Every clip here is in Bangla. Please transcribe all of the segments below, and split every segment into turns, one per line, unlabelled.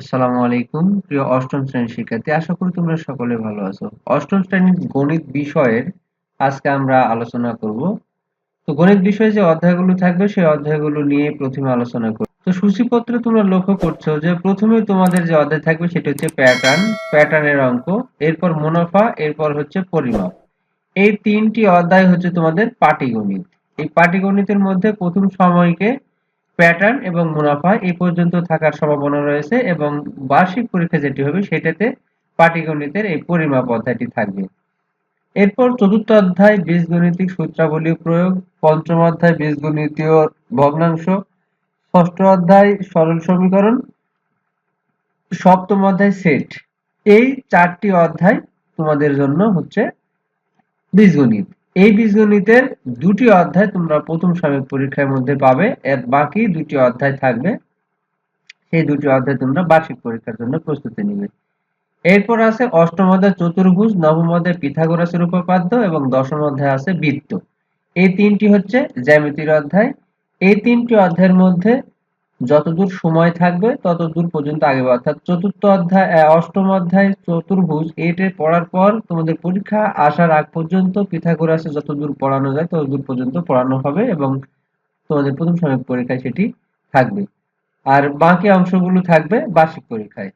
আসসালামু আলাইকুম, প্রিয় অষ্টম শ্রেণির শিক্ষার্থী, আশা করি তোমরা সকলে ভালো আছো। অষ্টম শ্রেণির গণিত বিষয়ের আজকে আমরা আলোচনা করব। তো গণিত বিষয়ে যে অধ্যায়গুলো থাকবে, সেই অধ্যায়গুলো নিয়ে প্রথমে আলোচনা করব। তো সূচিপত্রে তোমরা লক্ষ্য করছ যে প্রথমে তোমাদের যে অধ্যায় থাকবে, সেটা হচ্ছে প্যাটার্ন প্যাটার্নের অঙ্ক, এরপর মুনাফা, এরপর হচ্ছে পরিমাপ। এই তিনটি অধ্যায় হচ্ছে তোমাদের পাটিগণিত। এই পাটিগণিতের মধ্যে প্রথম সময়কে প্যাটার্ন এবং মুনাফা এই পর্যন্ত থাকার সম্ভাবনা রয়েছে এবং বার্ষিক পরীক্ষা যেটি হবে সেটাতে পাটিগণিতের এই পরিমাপ অধ্যায়টি থাকবে। এরপর চতুর্থ অধ্যায়, বীজগণিতিক সূত্রাবলী প্রয়োগ, পঞ্চম অধ্যায়, বীজগণিতীয় ভগ্নাংশ, ষষ্ঠ অধ্যায়, সরল সমীকরণ, সপ্তম অধ্যায়, সেট। এই চারটি অধ্যায় তোমাদের জন্য হচ্ছে বীজগণিত। এই বীজগণিতের দুটি অধ্যায় তোমরা প্রথম সাময়িক পরীক্ষার মধ্যে পাবে, এর বাকি দুটি অধ্যায় থাকবে। সেই দুটি অধ্যায় তোমরা বার্ষিক পরীক্ষার জন্য প্রস্তুতি নিবে। এরপর আছে অষ্টম অধ্যায় চতুর্ভুজ, নবম অধ্যায় পিথাগোরাসের উপপাদ্য এবং দশম অধ্যায় আছে বৃত্ত। এই তিনটি হচ্ছে জ্যামিতির অধ্যায়। এই তিনটি অধ্যায়ের মধ্যে যতদূর সময় থাকবে, ততদূর পর্যন্ত আগে অর্থাৎ চতুর্থ অধ্যায় অষ্টম অধ্যায়, চতুর্ভুজ এটা পড়ার পর তোমাদের পরীক্ষা আসার আগ পর্যন্ত পিথাগোরাসে যতদূর পড়ানো যায়, ততদূর পর্যন্ত পড়ানো হবে এবং তোমাদের প্রথম সাময়িক পরীক্ষায় সেটি থাকবে। আর বাকি অংশগুলো থাকবে বার্ষিক পরীক্ষায়।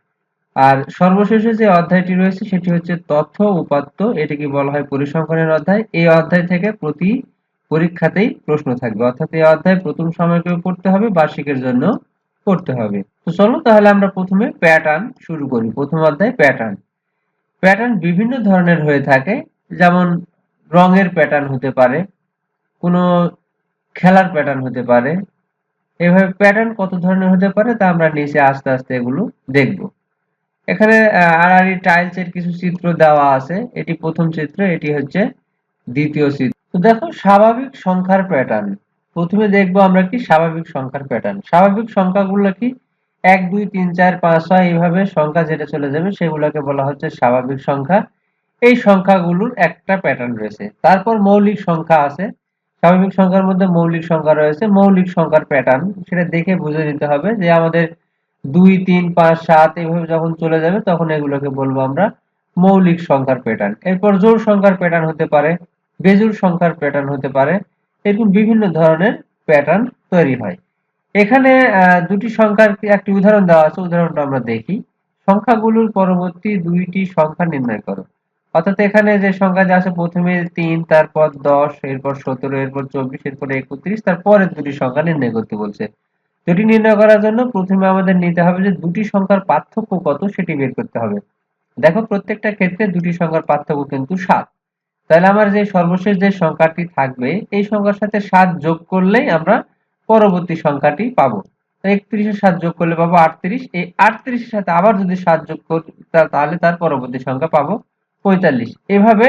আর সর্বশেষে যে অধ্যায়টি রয়েছে, সেটি হচ্ছে তথ্য উপাত্ত। এটিকে বলা হয় পরিসংখ্যানের অধ্যায়। এই অধ্যায় থেকে প্রতি পরীক্ষাতেই প্রশ্ন থাকবে। অর্থাৎ এই অধ্যায় প্রথম সময়কেও পড়তে হবে, বার্ষিকের জন্য পড়তে হবে। তো চলো তাহলে আমরা প্রথমে প্যাটার্ন শুরু করি। প্রথম অধ্যায় প্যাটার্ন প্যাটার্ন বিভিন্ন ধরনের হয়ে থাকে। যেমন রঙের প্যাটার্ন হতে পারে, কোনো খেলার প্যাটার্ন হতে পারে। এভাবে প্যাটার্ন কত ধরনের হতে পারে তা আমরা নিচে আস্তে আস্তে এগুলো দেখব। এখানে আড়াআড়ি টাইলস এর কিছু চিত্র দেওয়া আছে। এটি প্রথম চিত্র, এটি হচ্ছে দ্বিতীয় চিত্র। তো দেখো, স্বাভাবিক সংখ্যার প্যাটার্ন প্রথমে দেখব আমরা কি? স্বাভাবিক সংখ্যার প্যাটার্ন স্বাভাবিক সংখ্যাগুলো কি? এক, দুই, তিন, চার, পাঁচ, ছয়, এইভাবে সংখ্যা যেটা চলে যাবে সেগুলোকে বলা হচ্ছে স্বাভাবিক সংখ্যা। এই সংখ্যাগুলোর একটা প্যাটার্ন রয়েছে। তারপর মৌলিক সংখ্যা আছে। স্বাভাবিক সংখ্যার মধ্যে মৌলিক সংখ্যা রয়েছে। মৌলিক সংখ্যার প্যাটার্ন সেটা দেখে বুঝে নিতে হবে যে আমাদের দুই, তিন, পাঁচ, সাত, এইভাবে যখন চলে যাবে তখন এগুলোকে বলব আমরা মৌলিক সংখ্যার প্যাটার্ন এরপর জোড় সংখ্যার প্যাটার্ন হতে পারে। বেজোড় সংখ্যার প্যাটার্ন হতে পারে। এরকম বিভিন্ন ধরনের প্যাটার্ন তৈরি হয়। এখানে দুটি সংখ্যার একটি উদাহরণ দেওয়া আছে, উদাহরণটা আমরা দেখি। সংখ্যাগুলোর পরবর্তী দুইটি সংখ্যা নির্ণয় করো। অর্থাৎ এখানে যে সংখ্যা যে আছে, প্রথমে তিন, তারপর দশ, এরপর সতেরো, এরপর চব্বিশ, এরপর একত্রিশ তারপরের দুটি সংখ্যা নির্ণয় করতে বলছে। দুটি নির্ণয় করার জন্য প্রথমে আমাদের নিতে হবে যে দুটি সংখ্যার পার্থক্য কত, সেটি বের করতে হবে। দেখো, প্রত্যেকটা ক্ষেত্রে দুটি সংখ্যার পার্থক্য কিন্তু সাত। তাহলে আমার যে সর্বশেষ যে সংখ্যাটি থাকবে, এই সংখ্যার সাথে সাত যোগ করলেই আমরা পরবর্তী সংখ্যাটি পাবো। একত্রিশের সাত যোগ করলে পাবো আটত্রিশ। এই আটত্রিশের সাথে আবার যদি সাত যোগ করি তাহলে তার পরবর্তী সংখ্যা পাবো পঁয়তাল্লিশ। এভাবে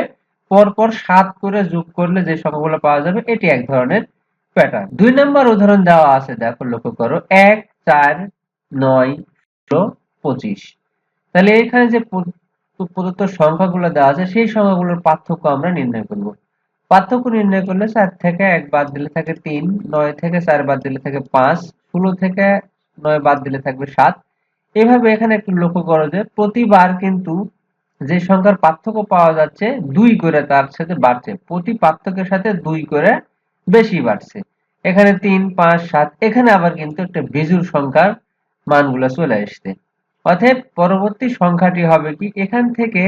পরপর সাত করে যোগ করলে যে সংখ্যাগুলো পাওয়া যাবে, এটি এক ধরনের প্যাটার্ন দুই নম্বর উদাহরণ দেওয়া আছে, দেখো লক্ষ্য করো। এক, চার, নয় পঁচিশ। তাহলে এখানে যে প্রদত্ত সংখ্যাগুলো দেওয়া আছে, সেই সংখ্যাগুলোর পার্থক্য আমরা নির্ণয় করব। পার্থক্য নির্ণয় করলে চার থেকে এক বাদ দিলে থাকে তিন, নয় থেকে চার বাদ দিলে থাকে পাঁচ, ষোলো থেকে নয় বাদ দিলে থাকবে সাত। এভাবে এখানে একটু লক্ষ্য করো যে প্রতিবার কিন্তু যে সংখ্যার পার্থক্য পাওয়া যাচ্ছে, দুই করে তার সাথে বাড়ছে। প্রতি পার্থক্যের সাথে দুই করে বেশি বাড়ছে। এখানে তিন, পাঁচ, সাত, এখানে আবার কিন্তু একটা বিজুর সংখ্যার মানগুলো চলে আসছে। অতএব পরবর্তী সংখ্যাটি হবে কি? এখান থেকে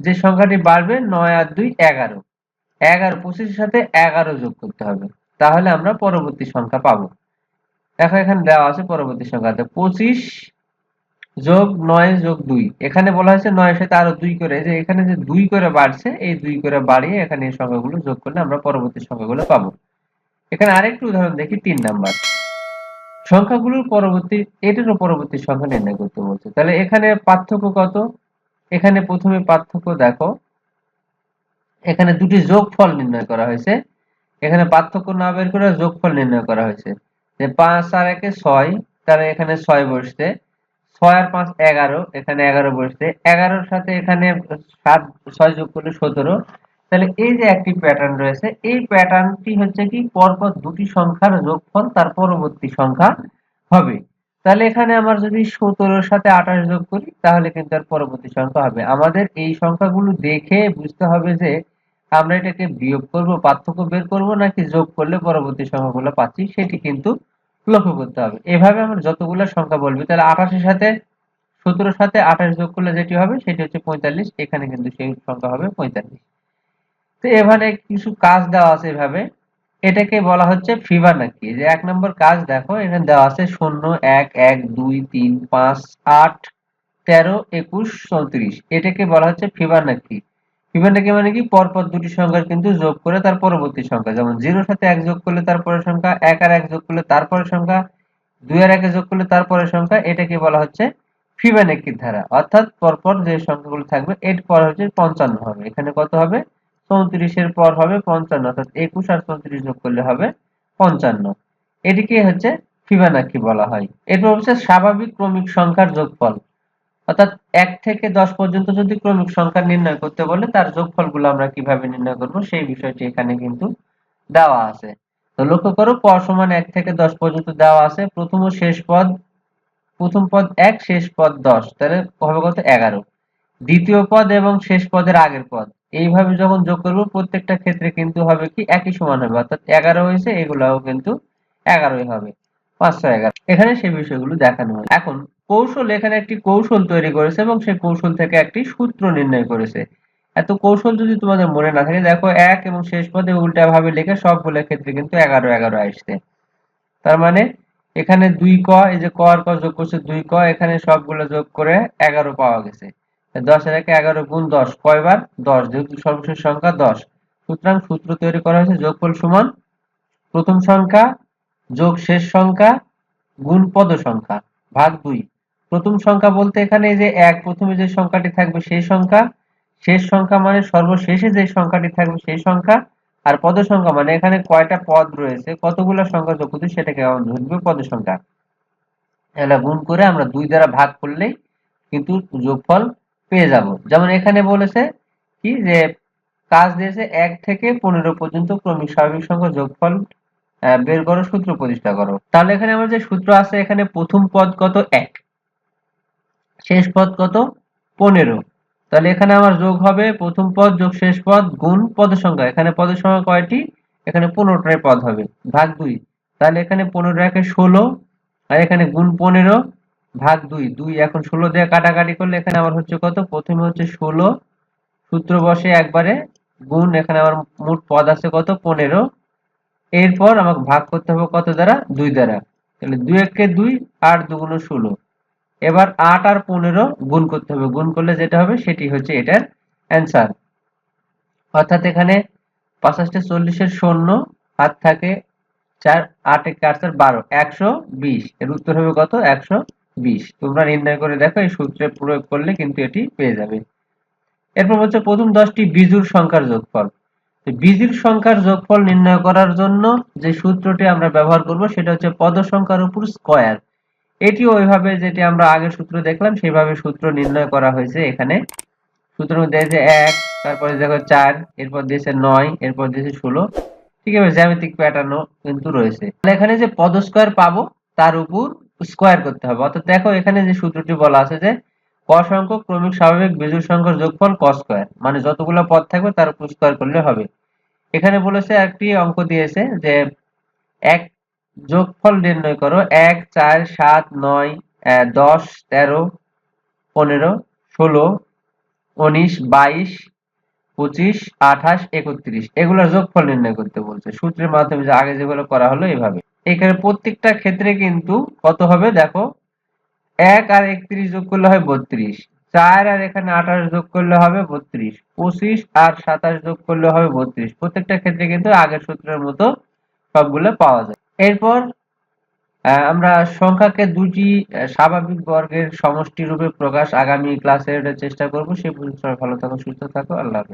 যে সংখ্যাটি বাড়বে নয় আর দুই এগারো। এগারো, পঁচিশের সাথে এগারো যোগ করতে হবে। তাহলে আমরা পরবর্তী সংখ্যা পাবো। দেখো এখানে দেওয়া আছে পরবর্তী সংখ্যা। পঁচিশ যোগ নয় যোগ দুই। এখানে বলা হয়েছে নয়ের সাথে আরও দুই করে। যে এখানে যে দুই করে বাড়ছে, এই দুই করে বাড়িয়ে এখানে এই সংখ্যাগুলো যোগ করলে আমরা পরবর্তী সংখ্যাগুলো পাবো। এখানে আরেকটু উদাহরণ দেখি, তিন নাম্বার। সংখ্যাগুলোর পরবর্তী, এটারও পরবর্তী সংখ্যা নির্ণয় করতে বলছে। তাহলে এখানে পার্থক্য কত? এখানে প্রথমে পার্থক্য দেখো। এখানে দুটি যোগফল নির্ণয় করা হয়েছে। এখানে পার্থক্য না বের করে যোগফল নির্ণয় করা হয়েছে। যে পাঁচ আর একে ছয়, তাহলে এখানে ছয় বসছে। ছয় আর পাঁচ এগারো, এখানে এগারো বসছে। এগারোর সাথে এখানে সাত, ছয় যোগ করলে সতেরো। তাহলে এই যে একটি প্যাটার্ন রয়েছে, এই প্যাটার্নটি হচ্ছে কি, পরপর দুটি সংখ্যার যোগফল তার পরবর্তী সংখ্যা হবে। তাহলে এখানে আমার যদি সতেরোর সাথে আঠাশ যোগ করি, তাহলে কিন্তু আর পরবর্তী সংখ্যা হবে। আমাদের এই সংখ্যাগুলো দেখে বুঝতে হবে যে আমরা এটাকে বিয়োগ করব, পার্থক্য বের করব, নাকি যোগ করলে পরবর্তী সংখ্যাগুলো পাচ্ছি, সেটি কিন্তু লক্ষ্য করতে হবে। এভাবে আমরা যতগুলো সংখ্যা বলবি, তাহলে আঠাশের সাথে, সতেরোর সাথে আঠাশ যোগ করলে যেটি হবে, সেটি হচ্ছে পঁয়তাল্লিশ, এখানে কিন্তু সেই সংখ্যা হবে পঁয়তাল্লিশ। তো এখানে কিছু কাজ দেওয়া আছে এভাবে। এটাকে বলা হচ্ছে ফিবানাকি যে এক নম্বর কাজ দেখো, এখানে দেওয়া আছে শূন্য, এক এক, দুই, তিন, পাঁচ, আট, তেরো, একুশ, চৌত্রিশ। এটাকে বলা হচ্ছে ফিবানাকি ফিবানাকি মানে কি? পরপর দুটি সংখ্যার কিন্তু যোগ করে তার পরবর্তী সংখ্যা। যেমন জিরোর সাথে এক যোগ করলে তারপরের সংখ্যা, এক আর এক যোগ করলে তারপরের সংখ্যা, দুই আর একে যোগ করলে তারপরের সংখ্যা, এটাকে বলা হচ্ছে ফিবানাকির ধারা। অর্থাৎ পরপর যে সংখ্যাগুলো থাকবে, এর পর হচ্ছে পঞ্চান্ন হবে। এখানে কত হবে? চৌত্রিশের পর হবে পঞ্চান্ন, অর্থাৎ একুশ আর চৌত্রিশ যোগ করলে হবে পঞ্চান্ন। এটিকে হচ্ছে ফিবানাকি বলা হয়। এরপর হচ্ছে স্বাভাবিক ক্রমিক সংখ্যার যোগফল। অর্থাৎ এক থেকে দশ পর্যন্ত যদি ক্রমিক সংখ্যা নির্ণয় করতে বলে, তার যোগফলগুলো আমরা কীভাবে নির্ণয় করব সেই বিষয়টি এখানে কিন্তু দেওয়া আছে। তো লক্ষ্য করো, ক সমান এক থেকে দশ পর্যন্ত দেওয়া আছে। প্রথম ও শেষ পদ, প্রথম পদ এক, শেষ পদ দশ। তাহলে হবে কত এগারো। দ্বিতীয় পদ এবং শেষ পদের আগের পদ। এইভাবে যখন যোগ করব, প্রত্যেকটা ক্ষেত্রে কিন্তু হবে কি একই সমান হবে। অর্থাৎ এগারো হয়েছে, এগুলাও কিন্তু এগারোই হবে। পাঁচশো এগারো। এখানে সেই বিষয়গুলো দেখানো হয় এখন কৌশল, এখানে একটি কৌশল তৈরি করেছে এবং সেই কৌশল থেকে একটি সূত্র নির্ণয় করেছে। এত কৌশল যদি তোমাদের মনে না থাকে, দেখো এক এবং শেষ পদে উল্টা ভাবে লিখে সবগুলোর ক্ষেত্রে কিন্তু এগারো এগারো আসছে। তার মানে এখানে দুই ক, এই যে ক আর ক যোগ করছে দুই ক, এখানে সবগুলো যোগ করে এগারো পাওয়া গেছে। দশের একে এগারো গুণ দশ, কয়বার? দশ, যেহেতু সর্বশেষ সংখ্যা দশ। সুতরাং সূত্র তৈরি করা হয়েছে যোগফল সমান প্রথম সংখ্যা, যোগ শেষ সংখ্যা, গুণ পদ সংখ্যা, ভাগ দুই। প্রথম সংখ্যা বলতে এখানে যে এক, প্রথমে যে সংখ্যাটি থাকবে সেই সংখ্যা, শেষ সংখ্যা মানে সর্বশেষে যে সংখ্যাটি থাকবে সেই সংখ্যা, আর পদ সংখ্যা মানে এখানে কয়টা পদ রয়েছে, কতগুলো সংখ্যা যোগ করতে সেটাকে ধরবে পদ সংখ্যা। তাহলে গুণ করে আমরা দুই দ্বারা ভাগ করলেই কিন্তু যোগফল পেয়ে যাব। যেমন এখানে বলেছে কি যে, কাজ দিয়েছে এক থেকে পনেরো পর্যন্ত ক্রমিক স্বাভাবিক সংখ্যা যোগফল বের করো, সূত্র প্রতিষ্ঠা করো। তাহলে এখানে আমার যে সূত্র আছে, এখানে প্রথম পদ কত এক? শেষ পদ কত পনেরো? তাহলে এখানে আমার যোগ হবে প্রথম পদ, যোগ শেষ পদ, গুণ পদ সংখ্যা। এখানে পদের সংখ্যা কয়টি? এখানে পনেরোটাই পদ হবে, ভাগ দুই। তাহলে এখানে পনেরো একে ষোলো, আর এখানে গুণ পনেরো ভাগ দুই দুই এখন ষোলো দিয়ে কাটাকাটি করলে এখানে আমার হচ্ছে কত? প্রথমে হচ্ছে ষোলো, সূত্র বসে একবারে গুণ, এখানে আমার মোট পদ আছে কত? পনেরো। এরপর আমাকে ভাগ করতে হবে কত দ্বারা? দুই দ্বারা। তাহলে দুই একে দুই, আট দুগুণ ষোলো। এবার আট আর পনেরো গুণ করতে হবে। গুণ করলে যেটা হবে, সেটি হচ্ছে এটার অ্যান্সার। অর্থাৎ এখানে পাঁচাশটা চল্লিশের শূন্য হাত থাকে চার, আট এক চার চার বারো। একশো বিশ। এর উত্তর হবে কত? একশো বিশ। তোমরা নির্ণয় করে দেখো, এই সূত্রে প্রয়োগ করলে কিন্তু এটি পেয়ে যাবে। এরপর হচ্ছে প্রথম দশটি বিজুর সংখ্যার যোগফল। বিজুর সংখ্যার যোগফল নির্ণয় করার জন্য যে সূত্রটি আমরা ব্যবহার করব, সেটা হচ্ছে পদ সংখ্যার উপর স্কয়ার। এটি ওইভাবে যেটি আমরা আগের সূত্র দেখলাম, সেভাবে সূত্র নির্ণয় করা হয়েছে এখানে। সূত্র দিয়েছে এক, তারপরে দেখো চার, এরপর দিয়েছে নয়, এরপর দিয়েছে ষোলো। ঠিক আছে, জ্যামিতিক প্যাটার্নও কিন্তু রয়েছে। এখানে যে পদ স্কয়ার পাবো, তার উপর স্কয়ার করতে হবে। অর্থাৎ দেখো এখানে যে সূত্রটি বলা আছে যে, ক সংখ্যক ক্রমিক স্বাভাবিক বিজোড় সংখ্যার যোগফল ক স্কোয়ার মানে যতগুলো পদ থাকবে তার উপর স্কয়ার করলে হবে। এখানে বলেছে একটি অঙ্ক দিয়েছে যে, এক যোগফল নির্ণয় করো, এক, চার, সাত, নয় দশ, তেরো, পনেরো, ষোলো, উনিশ, বাইশ, পঁচিশ, আঠাশ, একত্রিশ। এগুলোর যোগফল নির্ণয় করতে বলছে। সূত্রের মাধ্যমে যে আগে যেগুলো করা হলো এভাবে। এখানে প্রত্যেকটা ক্ষেত্রে কিন্তু কত হবে? দেখো, এক আর একত্রিশ যোগ করলে হয় বত্রিশ। চার আর এখানে আঠাশ যোগ করলে হবে বত্রিশ। পঁচিশ আর সাতাশ যোগ করলে হবে বত্রিশ। প্রত্যেকটা ক্ষেত্রে কিন্তু আগের সূত্রের মতো সবগুলো পাওয়া যায়। এরপর আমরা সংখ্যাকে দুটি স্বাভাবিক বর্গের সমষ্টি রূপে প্রকাশ আগামী ক্লাসে চেষ্টা করব। সে পর্যন্ত ভালো থাকো, সুস্থ থাকো। আল্লাহ